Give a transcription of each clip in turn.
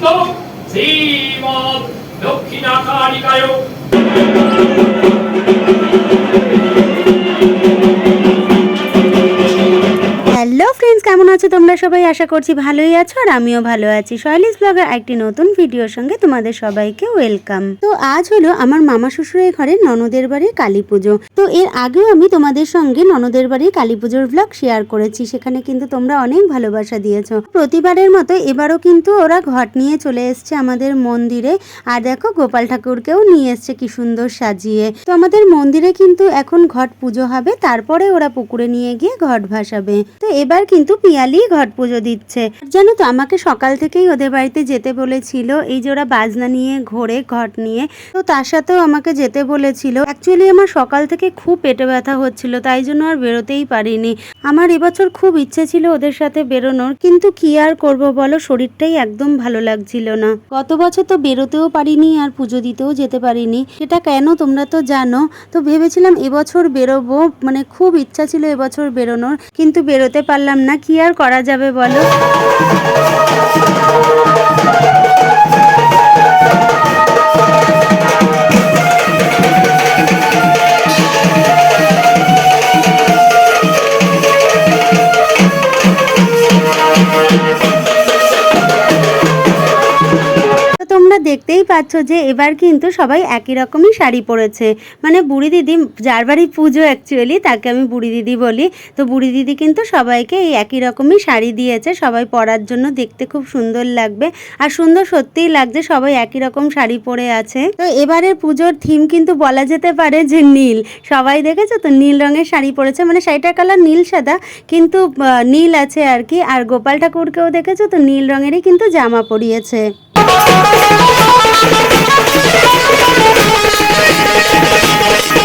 のチーム、ドッキーなかわりかよ。কেমন আছো তোমরা সবাই? আশা করছি ভালোই আছো আর আমিও ভালো আছি। শৈলিস ব্লগের একটি নতুন ভিডিওর সঙ্গে তোমাদের সবাইকে ওয়েলকাম। তো আজ হলো আমার মামা শ্বশুরের ঘরে ননদের বাড়ির কালী পুজো। তো এর আগেও আমি তোমাদের সঙ্গে ননদের বাড়ির কালী পুজোর ব্লগ শেয়ার করেছি। সেখানে কিন্তু তোমরা অনেক ভালোবাসা দিয়েছ। প্রতিবারের মতো এবারও কিন্তু ওরা ঘট নিয়ে চলে এসছে আমাদের মন্দিরে। আর দেখো গোপাল ঠাকুরকেও নিয়ে এসছে কি সুন্দর সাজিয়ে। তো আমাদের মন্দিরে কিন্তু এখন ঘট পুজো হবে। তারপরে ওরা পুকুরে নিয়ে গিয়ে ঘট ভাসাবে। তো এবার কিন্তু পিয়ালি ঘট পুজো দিচ্ছে। জানো তো, আমাকে সকাল থেকেই ওদের বাড়িতে যেতে বলেছিল, এই যে ওরা বাজনা নিয়ে, ঘোরে, ঘট নিয়ে। তো তার সাথেও আমাকে যেতে বলেছিল। অ্যাকচুয়ালি আমার সকাল থেকে খুব পেটে ব্যথা হচ্ছিল, তাই জন্য আর বেরোতেই পারিনি। আমার এবছর খুব ইচ্ছে ছিল ওদের সাথে বেরোনোর, কিন্তু কি আর করব বলো, শরীরটাই একদম ভালো লাগছিল না। গত বছর তো বেরোতেও পারিনি আর পুজো দিতেও যেতে পারিনি। সেটা কেন তোমরা তো জানো, তো ভেবেছিলাম এবছর বেরোবো মানে খুব ইচ্ছা ছিল এবছর বেরোনোর, কিন্তু বেরোতে পারলাম না কি আর করা যাবে বলো? পাচ্ছ যে এবার কিন্তু সবাই একই রকমই শাড়ি পরেছে। মানে বুড়ি দিদি, যার বাড়ি পুজো অ্যাকচুয়ালি তাকে আমি বুড়ি দিদি বলি। তো বুড়ি দিদি কিন্তু সবাইকে এই একই রকমই শাড়ি দিয়েছে, সবাই পরার জন্য দেখতে খুব সুন্দর লাগবে। আর সুন্দর সত্যিই লাগছে, সবাই একই রকম শাড়ি পরে আছে। তো এবারের পুজোর থিম কিন্তু বলা যেতে পারে যে নীল। সবাই দেখেছ তো নীল রঙের শাড়ি পরেছে? মানে শাড়িটার কালার নীল সাদা, কিন্তু নীল আছে আর কি। আর গোপাল ঠাকুরকেও দেখেছ তো নীল রঙেরই কিন্তু জামা পরিয়েছে। Thank you.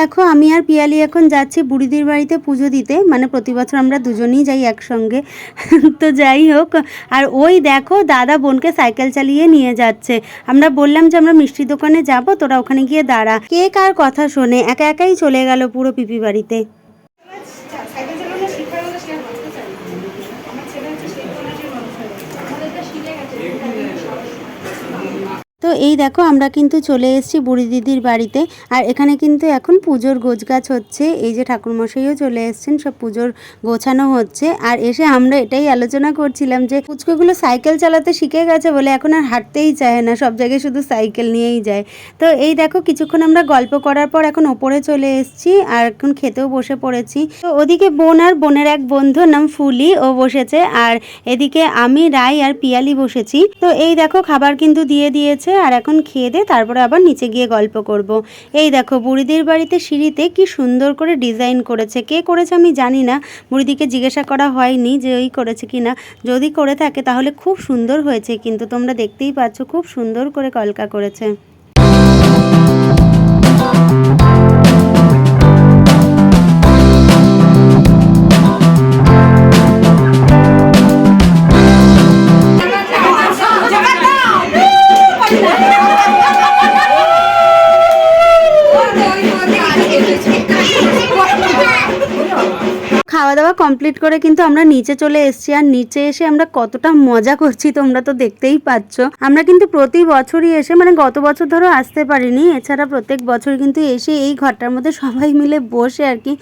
দেখো, আমি আর পিয়ালি এখন যাচ্ছি বুড়িদির বাড়িতে পুজো দিতে। মানে প্রতি বছর আমরা দুজনেই যাই একসঙ্গে। তো যাই হোক, আর ওই দেখো, দাদা বোনকে সাইকেল চালিয়ে নিয়ে যাচ্ছে। আমরা বললাম যে আমরা মিষ্টি দোকানে যাব, তোরা ওখানে গিয়ে দাঁড়া। কে কার কথা শোনে, একা একাই চলে গেল পুরো পিপি বাড়িতে। তো এই দেখো আমরা কিন্তু চলে এসেছি বুড়ি দিদির বাড়িতে। আর এখানে কিন্তু এখন পুজোর গোছগাছ হচ্ছে। এই যে ঠাকুরমশাইও চলে এসেছেন, সব পুজোর গোছানো হচ্ছে। আর এসে আমরা এটাই আলোচনা করছিলাম যে পুচকুগুলো সাইকেল চালাতে শিখে গেছে বলে এখন আর হাঁটতেই চায় না, সব জায়গায় শুধু সাইকেল নিয়েই যায়। তো এই দেখো কিছুক্ষণ আমরা গল্প করার পর এখন ওপরে চলে এসেছি আর এখন খেতেও বসে পড়েছি। তো ওদিকে বোন আর বোনের এক বন্ধু নাম ফুলি, ও বসেছে। আর এদিকে আমি, রাই আর পিয়ালি বসেছি। তো এই দেখো খাবার কিন্তু দিয়ে দিয়েছে। আর এখন খেয়ে দিয়ে তারপরে আবার নিচে গিয়ে গল্প করব। এই দেখো, বুড়িদের বাড়িতে সিঁড়িতে কি সুন্দর করে ডিজাইন করেছে। কে করেছে আমি জানি না। বুড়িদিকে জিজ্ঞাসা করা হয়নি যে ওই করেছে কি না। যদি করে থাকে তাহলে খুব সুন্দর হয়েছে, কিন্তু তোমরা দেখতেই পাচ্ছ খুব সুন্দর করে কলকা করেছে। খাওয়া কমপ্লিট করে কিন্তু আমরা নিচে চলে এসেছি। আর নিচে এসে আমরা কতটা মজা করছি তোমরা তো দেখতেই পাচ্ছ। আমরা কিন্তু প্রতি বছরই এসে মানে গত বছর ধরো আসতে পারিনি, এছাড়া প্রত্যেক বছর কিন্তু এসে এই ঘরটার মধ্যে সবাই মিলে বসে আর কি।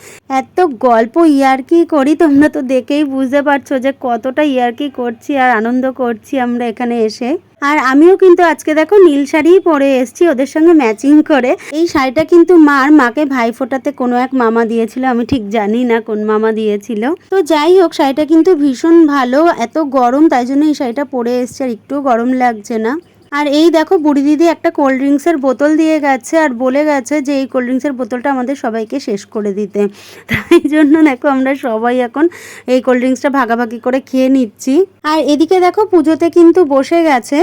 এত গল্প ইয়ার্কি করি তোমরা তো দেখেই বুঝতে পারছ যে কতটা ইয়ার্কি করছি আর আনন্দ করছি আমরা এখানে এসে। আর আমিও কিন্তু আজকে দেখো নীল শাড়িই পরে এসছি ওদের সঙ্গে ম্যাচিং করে। এই শাড়িটা কিন্তু মার, মাকে ভাই ফোটাতে কোনো এক মামা দিয়েছিল, আমি ঠিক জানি না কোন মামা দিয়েছিল। তো যাই হোক, শাড়িটা কিন্তু ভীষণ ভালো, এত গরম, তাই জন্য এই শাড়িটা পরে এসছে, আর একটু গরম লাগছে না। আর এই দেখো বুড়ি দিদি একটা কোল্ড ড্রিঙ্কসের বোতল দিয়ে গেছে আর বলে গেছে যে এই কোল্ড ড্রিঙ্কসের বোতলটা আমাদের সবাইকে শেষ করে দিতে। তাই জন্য দেখো আমরা সবাই এখন এই কোল্ড ড্রিঙ্কসটা ভাগাভাগি করে খেয়ে নিচ্ছি। আর এদিকে দেখো পুজোতে কিন্তু বসে গেছে।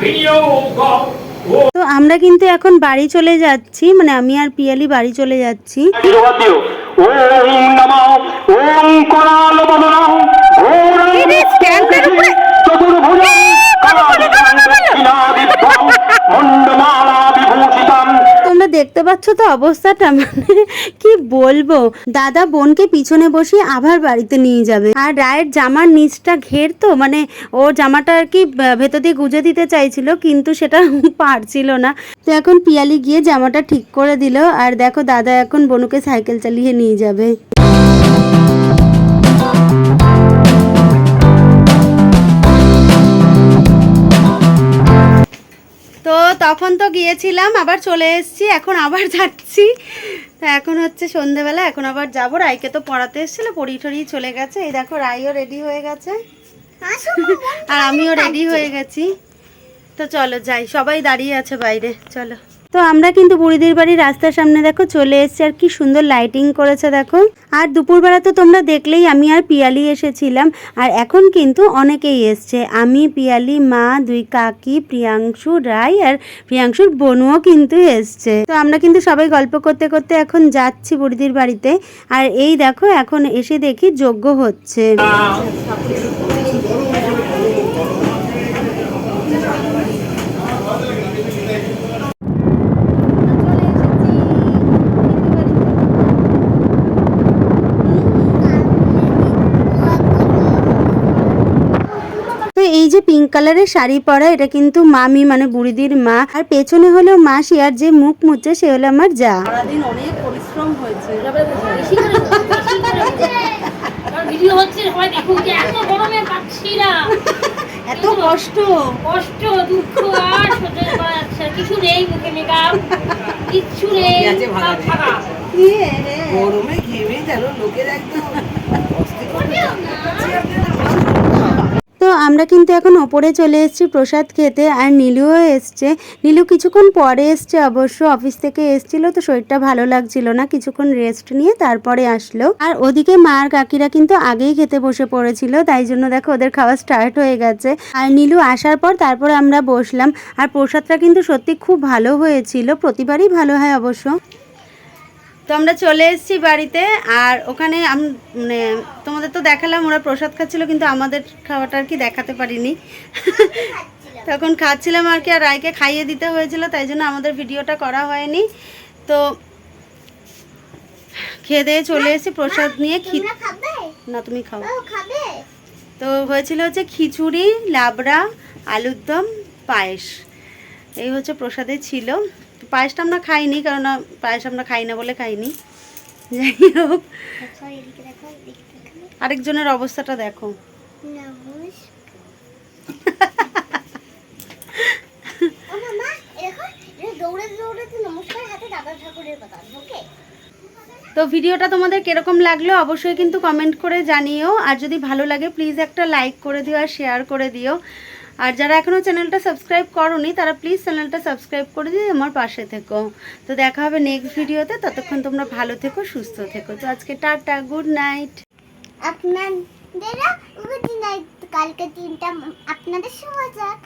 বিনিয়োগ তো আমরা কিন্তু এখন বাড়ি চলে যাচ্ছি মানে আমি আর পিয়ালি বাড়ি চলে যাচ্ছি। ওম দেখতে পাচ্ছ তো অবস্থাটা? মানে কি বলব? দাদা বোনকে পিছনে বসিয়ে আবার বাড়িতে নিয়ে যাবে। আর রায়ের জামার নিচটা ঘের তো মানে ও জামাটা আর কি ভেতর দিয়ে গুজে দিতে চাইছিল, কিন্তু সেটা পারছিল না। তো এখন পিয়ালি গিয়ে জামাটা ঠিক করে দিল, আর দেখো দাদা এখন বনুকে সাইকেল চালিয়ে নিয়ে যাবে। তখন তো গিয়েছিলাম, আবার চলে এসেছি, এখন আবার যাচ্ছি। তো এখন হচ্ছে সন্ধেবেলা, এখন আবার যাব। রায়কে তো পড়াতে এসেছিল পড়ি টড়ি চলে গেছে। এই দেখো, রাইও রেডি হয়ে গেছে। আর আমিও রেডি হয়ে গেছি। তো চলো যাই, সবাই দাঁড়িয়ে আছে বাইরে, চলো। তো আমরা কিন্তু বুড়িদের বাড়ির রাস্তার সামনে দেখো চলে এসেছি, আর কি সুন্দর লাইটিং করেছে দেখো। আর দুপুরবেলা তো তোমরা দেখলেই আমি আর পিয়ালি এসেছিলাম, আর এখন কিন্তু অনেকেই এসছে। আমি, পিয়ালি, মা, দুই কাকি, প্রিয়াংশু রায় আর প্রিয়াংশুর বোনও কিন্তু এসছে। তো আমরা কিন্তু সবাই গল্প করতে করতে এখন যাচ্ছি বুড়িদির বাড়িতে, আর এই দেখো এখন এসে দেখি যোগ্য হচ্ছে। এই যে পিঙ্ক কালারের শাড়ি পরা এটা কিন্তু মামি মানে বুড়িদির মা। আর পেছনে হলো মাসি আর যে মুখ মুচ্ছে সে হলো আমার যা। সারাদিন অনেক পরিশ্রম হয়েছে। ভিডিও হচ্ছে সবাই দেখুক যে এত গরমে পাচ্ছি না। এত কষ্ট। কষ্ট দুঃখ আর সহ্য করা যাচ্ছে কিছু নেই মুখে মেকআপ কিচ্ছু নেই? গরমে ঘেমে যেন লোকের একদম আমরা কিন্তু এখন ওপরে চলে এসেছি প্রসাদ খেতে আর নীলুও এসছে। নীলু কিছুক্ষণ পরে এসছে, অবশ্য অফিস থেকে এসছিল তো শরীরটা ভালো লাগছিল না, কিছুক্ষণ রেস্ট নিয়ে তারপরে আসলো। আর ওদিকে মার কাকিরা কিন্তু আগেই খেতে বসে পড়েছিল, তাই জন্য দেখো ওদের খাওয়া স্টার্ট হয়ে গেছে। আর নীলু আসার পর তারপরে আমরা বসলাম, আর প্রসাদটা কিন্তু সত্যি খুব ভালো হয়েছিল, প্রতিবারই ভালো হয় অবশ্য। তো আমরা চলে এসেছি বাড়িতে আর ওখানে মানে তোমাদের তো দেখালাম ওরা প্রসাদ খাচ্ছিল কিন্তু আমাদের খাওয়াটা আর কি দেখাতে পারিনি। তখন খাচ্ছিলাম আর কি আর রায়কে খাইয়ে দিতে হয়েছিল তাই জন্য আমাদের ভিডিওটা করা হয়নি। তো খেয়ে দিয়ে চলে এসেছি প্রসাদ নিয়ে খি না তুমি খাও। তো হয়েছিল হচ্ছে খিচুড়ি লাবড়া আলুর দম পায়েস। এই হচ্ছে প্রসাদে ছিল। তো পায়েসটা আমরা খাইনি কারণ পায়েস আমরা খাই না বলে খাইনি। যাই হোক। আরেকজনের অবস্থাটা দেখো। তো ভিডিওটা তোমাদের কীরকম লাগল অবশ্যই কিন্তু কমেন্ট করে জানিও। আর যদি ভালো লাগে প্লিজ একটা লাইক করে দিও আর শেয়ার করে দিও। আর যারা এখনও চ্যানেলটা সাবস্ক্রাইব করনি, তারা প্লিজ চ্যানেলটা সাবস্ক্রাইব করে দিয়ে আমার পাশে থেকো। তো দেখা হবে নেক্সট ভিডিওতে, ততক্ষণ তোমরা ভালো থেকো, সুস্থ থেকো। তো আজকে টাটা গুড নাইট আপনাদেরা গুড নাইট কালকে তিনটা, আপনাদের সময় যাক